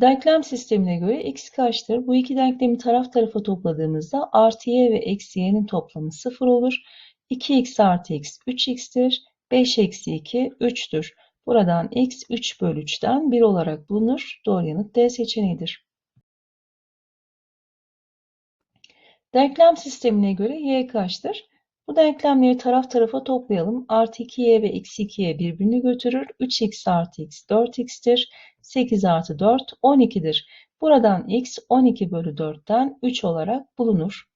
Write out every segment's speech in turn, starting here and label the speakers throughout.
Speaker 1: Denklem sistemine göre x kaçtır? Bu iki denklemi taraf tarafa topladığımızda artı y ve eksi y'nin toplamı 0 olur. 2x artı x 3x'tir. 5 eksi 2 3'tür. Buradan x 3 bölü 3'ten 1 olarak bulunur. Doğru yanıt D seçeneğidir. Denklem sistemine göre y kaçtır? Bu denklemleri taraf tarafa toplayalım. Artı 2y ve eksi 2y birbirini götürür. 3x artı x 4x'tir. 8 artı 4 12'dir. Buradan x 12 bölü 4'ten 3 olarak bulunur.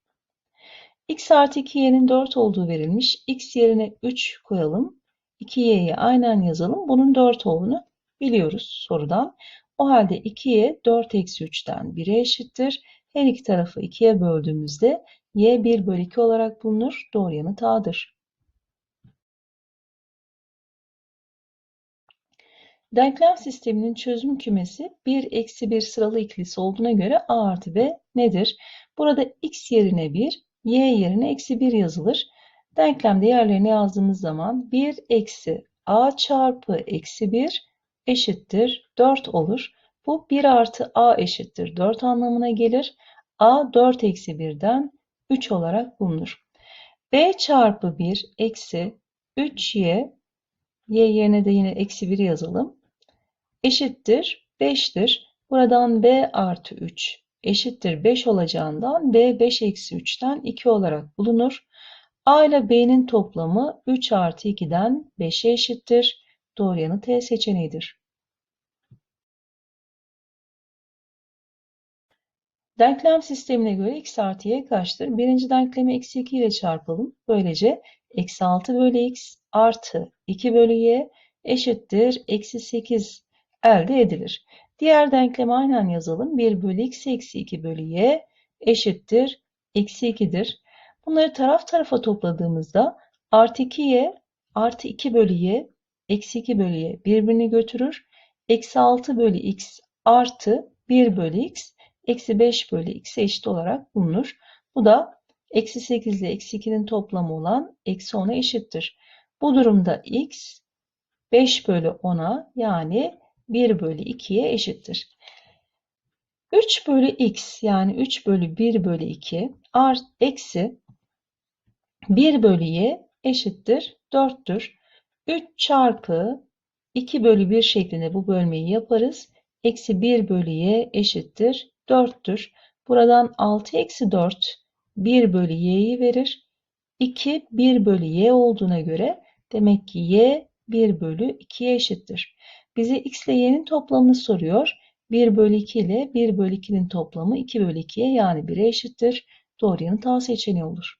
Speaker 1: x artı 2y'nin 4 olduğu verilmiş. x yerine 3 koyalım. 2y'yi aynen yazalım. Bunun 4 olduğunu biliyoruz sorudan. O halde 2y 4 eksi 3'ten 1'e eşittir. Her iki tarafı 2'ye böldüğümüzde y 1 bölü 2 olarak bulunur. Doğru yanıt A'dır. Denklem sisteminin çözüm kümesi 1 eksi 1 sıralı ikilisi olduğuna göre A artı B nedir? Burada x yerine 1, y yerine eksi 1 yazılır. Denklem değerlerini yazdığımız zaman 1 eksi A çarpı eksi 1 eşittir 4 olur. Bu 1 artı A eşittir 4 anlamına gelir. A 4 eksi 1'den 3 olarak bulunur. B çarpı 1 eksi 3y y yerine de yine eksi 1 yazalım. Eşittir 5'tir. Buradan b artı 3 eşittir 5 olacağından b 5 eksi 3'ten 2 olarak bulunur. A ile B'nin toplamı 3 artı 2'den 5'e eşittir. Doğru yanıt T seçeneğidir. Denklem sistemine göre x artı y kaçtır? Birinci denklemi eksi 2 ile çarpalım. Böylece eksi 6 bölü x artı 2 bölü y eşittir eksi 8 elde edilir. Diğer denklemi aynen yazalım. 1 bölü x eksi 2 bölü y eşittir eksi 2'dir. Bunları taraf tarafa topladığımızda artı 2y artı 2 bölü y eksi 2 bölü y birbirini götürür. Eksi 6 bölü x artı 1 bölü x eksi 5 bölü x'e eşit olarak bulunur. Bu da eksi 8 ile eksi 2'nin toplamı olan eksi 10'a eşittir. Bu durumda x 5 bölü 10'a yani 1 bölü 2'ye eşittir. 3 bölü x yani 3 bölü 1 bölü 2 art, eksi 1 bölü y eşittir 4'tür. 3 çarpı 2 bölü 1 şeklinde bu bölmeyi yaparız. Eksi 1 bölü y eşittir 4'tür. Buradan 6 eksi 4 1 bölü y'yi verir. 2 1 bölü y olduğuna göre demek ki y 1 bölü 2'ye eşittir. Bize x ile y'nin toplamını soruyor. 1 bölü 2 ile 1 bölü 2'nin toplamı 2 bölü 2'ye yani 1'e eşittir. Doğru yanıt A seçeneği olur.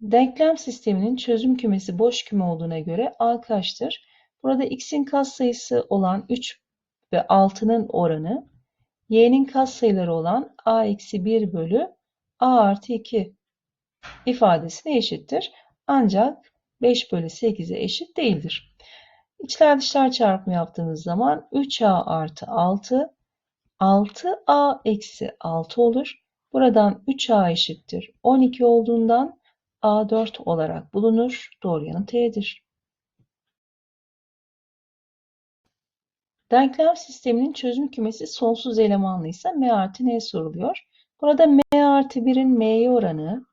Speaker 1: Denklem sisteminin çözüm kümesi boş küme olduğuna göre A kaçtır? Burada x'in katsayısı olan 3 ve 6'nın oranı y'nin katsayıları olan a eksi 1 bölü a artı 2 ifadesine eşittir. Ancak 5 bölü 8'e eşit değildir. İçler dışlar çarpımı yaptığımız zaman 3a artı 6 6a eksi 6 olur. Buradan 3a eşittir 12 olduğundan a 4 olarak bulunur. Doğru yanıt T'dir. Denklem sisteminin çözüm kümesi sonsuz elemanlı ise m artı n soruluyor. Burada m artı 1'in m'ye oranı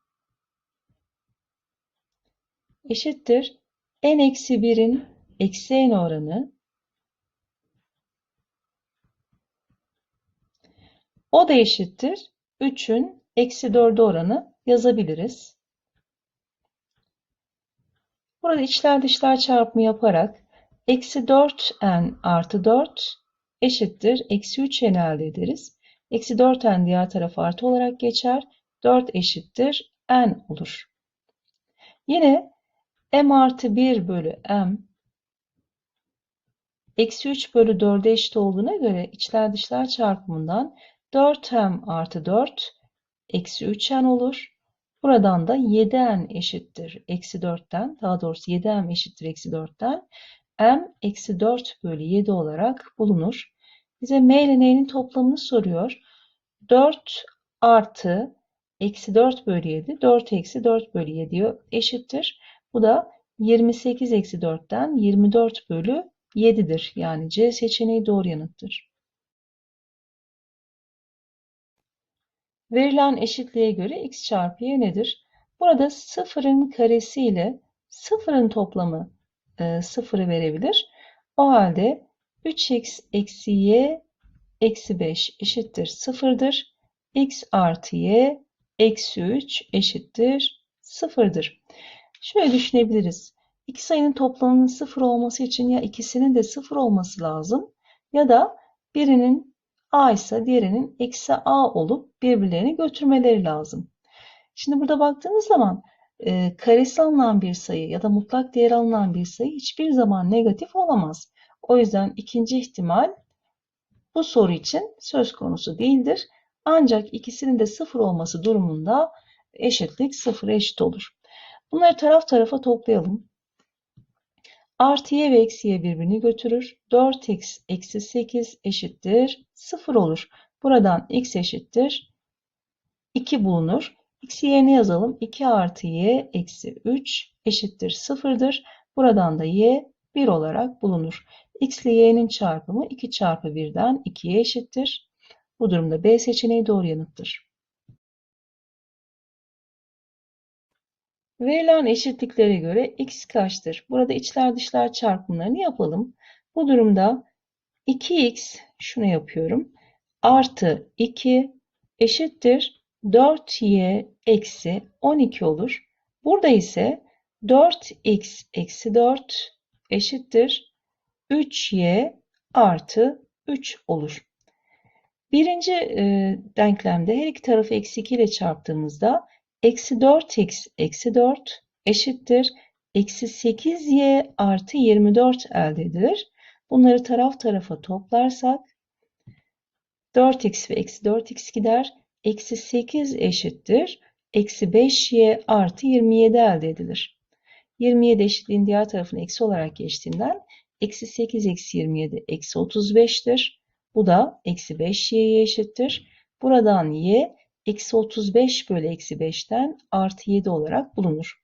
Speaker 1: eşittir n eksi 1'in eksi n oranı o da eşittir 3'ün eksi 4'e oranı yazabiliriz. Burada içler dışlar çarpımı yaparak Eksi 4n artı 4 eşittir. Eksi 3n elde ederiz. Eksi 4n diğer taraf artı olarak geçer. 4 eşittir n olur. Yine m artı 1 bölü m eksi 3 bölü 4'e eşit olduğuna göre içler dışlar çarpımından 4m artı 4 eksi 3n olur. Buradan da 7n eşittir eksi 4'ten daha doğrusu 7m eşittir eksi 4'ten m eksi 4 bölü 7 olarak bulunur. Bize m ile n'nin toplamını soruyor. 4 artı eksi 4 bölü 7 4 eksi 4 bölü 7 eşittir. Bu da 28 eksi 4'ten 24 bölü 7'dir. Yani C seçeneği doğru yanıttır. Verilen eşitliğe göre x çarpı y nedir? Burada sıfırın karesi ile sıfırın toplamı e, verebilir. O halde 3x eksi y eksi 5 eşittir sıfırdır. x artı y eksi 3 eşittir sıfırdır. Şöyle düşünebiliriz. İki sayının toplamının sıfır olması için ya ikisinin de sıfır olması lazım ya da birinin a ise diğerinin eksi a olup birbirlerini götürmeleri lazım. Şimdi burada baktığımız zaman e, karesi alınan bir sayı ya da mutlak değer alınan bir sayı hiçbir zaman negatif olamaz. O yüzden ikinci ihtimal bu soru için söz konusu değildir. Ancak ikisinin de sıfır olması durumunda eşitlik sıfıra eşit olur. Bunları taraf tarafa toplayalım. Artı y ve eksi y birbirini götürür. 4x eksi 8 eşittir 0 olur. Buradan x eşittir 2 bulunur. x'i yerine yazalım. 2 artı y eksi 3 eşittir 0'dır. Buradan da y 1 olarak bulunur. x ile y'nin çarpımı 2 çarpı 1'den 2'ye eşittir. Bu durumda B seçeneği doğru yanıttır. Verilen eşitliklere göre x kaçtır? Burada içler dışlar çarpımlarını yapalım. Bu durumda 2x şunu yapıyorum. Artı 2 eşittir 4y eksi 12 olur. Burada ise 4x eksi 4 eşittir 3y artı 3 olur. Birinci e, denklemde her iki tarafı eksi 2 ile çarptığımızda Eksi 4x eksi 4 eşittir. Eksi 8y artı 24 elde edilir. Bunları taraf tarafa toplarsak 4x ve eksi 4x gider. Eksi 8 eşittir. Eksi 5y artı 27 elde edilir. 27 eşitliğin diğer tarafını eksi olarak geçtiğinden eksi 8 eksi 27 eksi 35'tir. Bu da eksi 5y'ye eşittir. Buradan y eksi 35 bölü eksi 5'ten artı 7 olarak bulunur.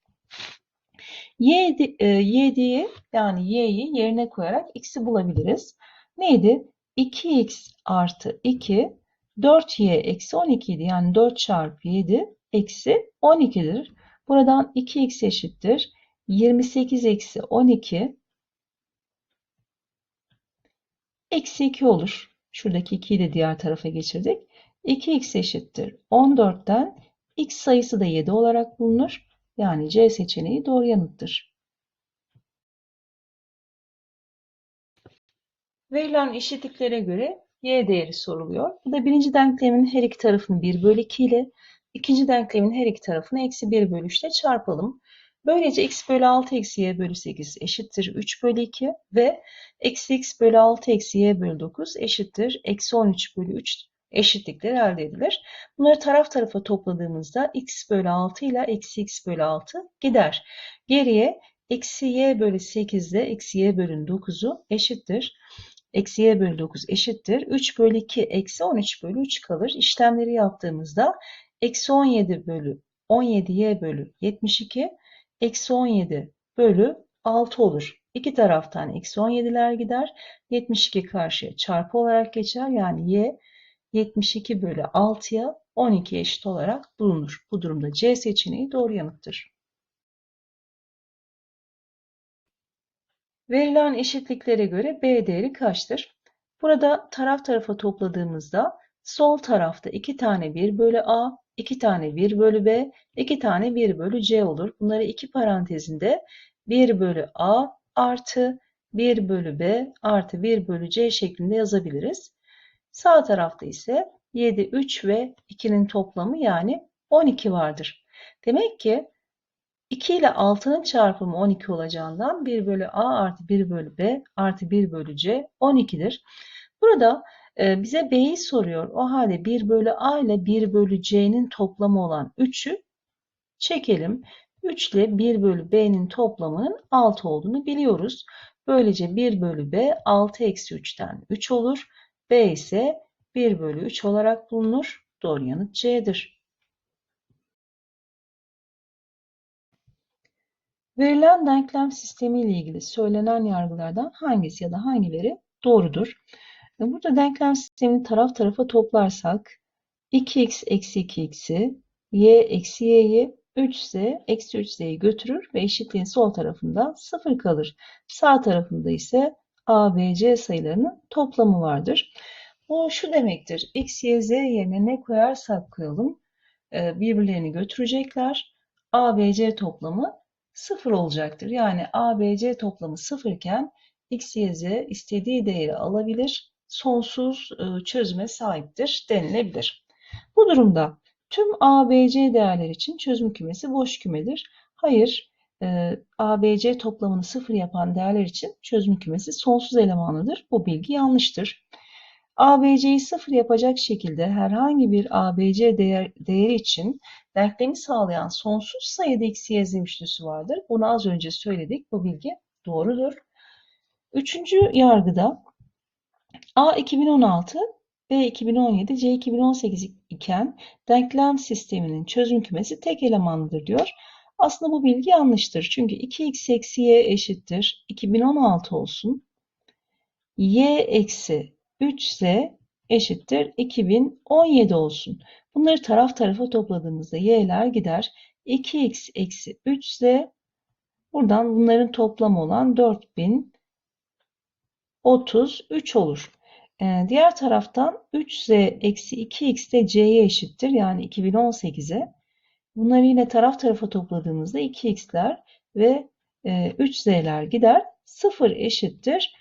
Speaker 1: Y, e, y yani y'yi yerine koyarak x'i bulabiliriz. Neydi? 2x artı 2 4y eksi 12 idi. Yani 4 çarpı 7 eksi 12'dir. Buradan 2x eşittir. 28 eksi 12 eksi 2 olur. Şuradaki 2'yi de diğer tarafa geçirdik. 2x eşittir 14'ten x sayısı da 7 olarak bulunur. Yani C seçeneği doğru yanıttır. Verilen eşitliklere göre y değeri soruluyor. Bu da birinci denklemin her iki tarafını 1 bölü 2 ile ikinci denklemin her iki tarafını eksi 1 bölü 3 ile çarpalım. Böylece x bölü 6 eksi y bölü 8 eşittir 3 bölü 2 ve eksi x bölü 6 eksi y bölü 9 eşittir eksi 13 bölü 3 eşitlikleri elde edilir. Bunları taraf tarafa topladığımızda x bölü 6 ile eksi x bölü 6 gider. Geriye eksi y bölü 8 ile eksi y bölü 9'u eşittir. Eksi y bölü 9 eşittir. 3 bölü 2 eksi 13 bölü 3 kalır. İşlemleri yaptığımızda eksi 17 bölü 17y bölü 72 eksi 17 bölü 6 olur. İki taraftan eksi 17'ler gider. 72 karşıya çarpı olarak geçer. Yani y 72 bölü 6'ya 12 eşit olarak bulunur. Bu durumda C seçeneği doğru yanıttır. Verilen eşitliklere göre B değeri kaçtır? Burada taraf tarafa topladığımızda sol tarafta 2 tane 1 bölü A, 2 tane 1 bölü B, 2 tane 1 bölü C olur. Bunları iki parantezinde 1 bölü A artı 1 bölü B artı 1 bölü C şeklinde yazabiliriz. Sağ tarafta ise 7, 3 ve 2'nin toplamı yani 12 vardır. Demek ki 2 ile 6'nın çarpımı 12 olacağından 1 bölü A artı 1 bölü B artı 1 bölü C 12'dir. Burada e, bize B'yi soruyor. O halde 1 bölü A ile 1 bölü C'nin toplamı olan 3'ü çekelim. 3 ile 1 bölü B'nin toplamının 6 olduğunu biliyoruz. Böylece 1 bölü B 6 eksi 3'ten 3 olur. B ise 1 bölü 3 olarak bulunur. Doğru yanıt C'dir. Verilen denklem sistemi ile ilgili söylenen yargılardan hangisi ya da hangileri doğrudur? E, Burada denklem sistemini taraf tarafa toplarsak 2x eksi 2x'i, y eksi y'yi 3z eksi 3z'yi götürür ve eşitliğin sol tarafında 0 kalır. Sağ tarafında ise a, b, c sayılarının toplamı vardır. Bu şu demektir. x, y, z yerine ne koyarsak koyalım e, birbirlerini götürecekler. a, b, c toplamı 0 olacaktır. Yani a, b, c toplamı 0 iken x, y, z istediği değeri alabilir, sonsuz e, çözüme sahiptir denilebilir. Bu durumda tüm a, b, c değerler için çözüm kümesi boş kümedir. Hayır, e, a, b, c toplamını 0 yapan değerler için çözüm kümesi sonsuz elemanlıdır. Bu bilgi yanlıştır. ABC'yi sıfır yapacak şekilde herhangi bir ABC değer, değeri için denklemi sağlayan sonsuz sayıda x, y, z üçlüsü vardır. Bunu az önce söyledik. Bu bilgi doğrudur. Üçüncü yargıda A 2016, B 2017, C 2018 iken denklem sisteminin çözüm kümesi tek elemanlıdır diyor. Aslında bu bilgi yanlıştır. Çünkü 2x eksi y eşittir 2016 olsun. y eksi 3z eşittir 2017 olsun. Bunları taraf tarafa topladığımızda y'ler gider. 2x eksi 3z buradan bunların toplamı olan 4033 olur. Ee, diğer taraftan 3z eksi 2x de c'ye eşittir. Yani 2018'e. Bunları yine taraf tarafa topladığımızda 2x'ler ve e, 3z'ler gider. 0 eşittir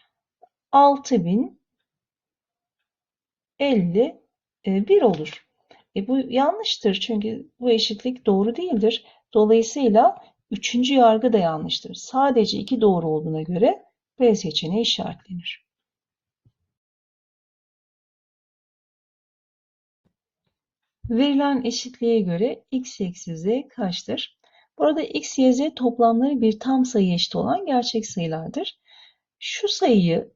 Speaker 1: 6000 51 olur. E bu yanlıştır çünkü bu eşitlik doğru değildir. Dolayısıyla üçüncü yargı da yanlıştır. Sadece iki doğru olduğuna göre B seçeneği işaretlenir. Verilen eşitliğe göre x eksi z kaçtır? Burada x, y, z toplamları bir tam sayı eşit olan gerçek sayılardır. Şu sayıyı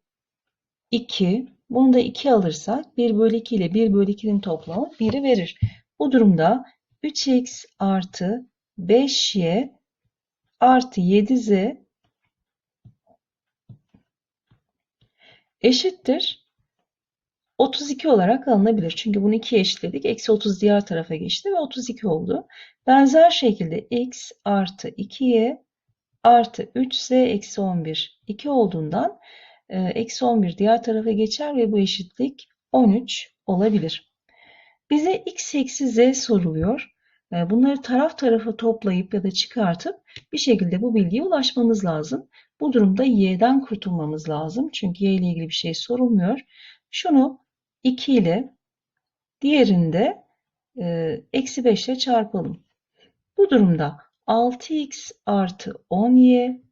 Speaker 1: 2, bunu da 2 alırsak 1 bölü 2 ile 1 bölü 2'nin toplamı 1'i verir. Bu durumda 3x artı 5y artı 7z eşittir 32 olarak alınabilir. Çünkü bunu 2'ye eşitledik. Eksi 30 diğer tarafa geçti ve 32 oldu. Benzer şekilde x artı 2y artı 3z eksi 11 2 olduğundan e, eksi 11 diğer tarafa geçer ve bu eşitlik 13 olabilir. Bize x eksi z soruluyor. E, bunları taraf tarafa toplayıp ya da çıkartıp bir şekilde bu bilgiye ulaşmamız lazım. Bu durumda y'den kurtulmamız lazım. Çünkü y ile ilgili bir şey sorulmuyor. Şunu 2 ile diğerinde e, eksi 5 ile çarpalım. Bu durumda 6x artı 10y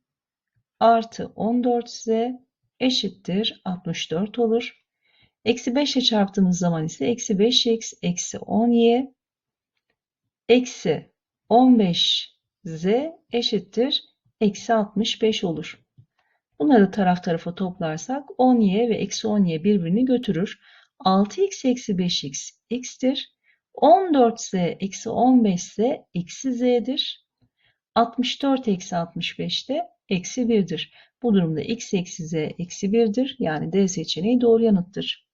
Speaker 1: artı 14z eşittir 64 olur. Eksi 5 ile çarptığımız zaman ise eksi 5x eksi 10y eksi 15z eşittir eksi 65 olur. Bunları taraf tarafa toplarsak 10y ve eksi 10y birbirini götürür. 6x eksi 5x x'tir. 14z eksi 15z eksi z'dir. 64 eksi 65 de eksi 1'dir. Bu durumda x eksi z eksi 1'dir. Yani D seçeneği doğru yanıttır.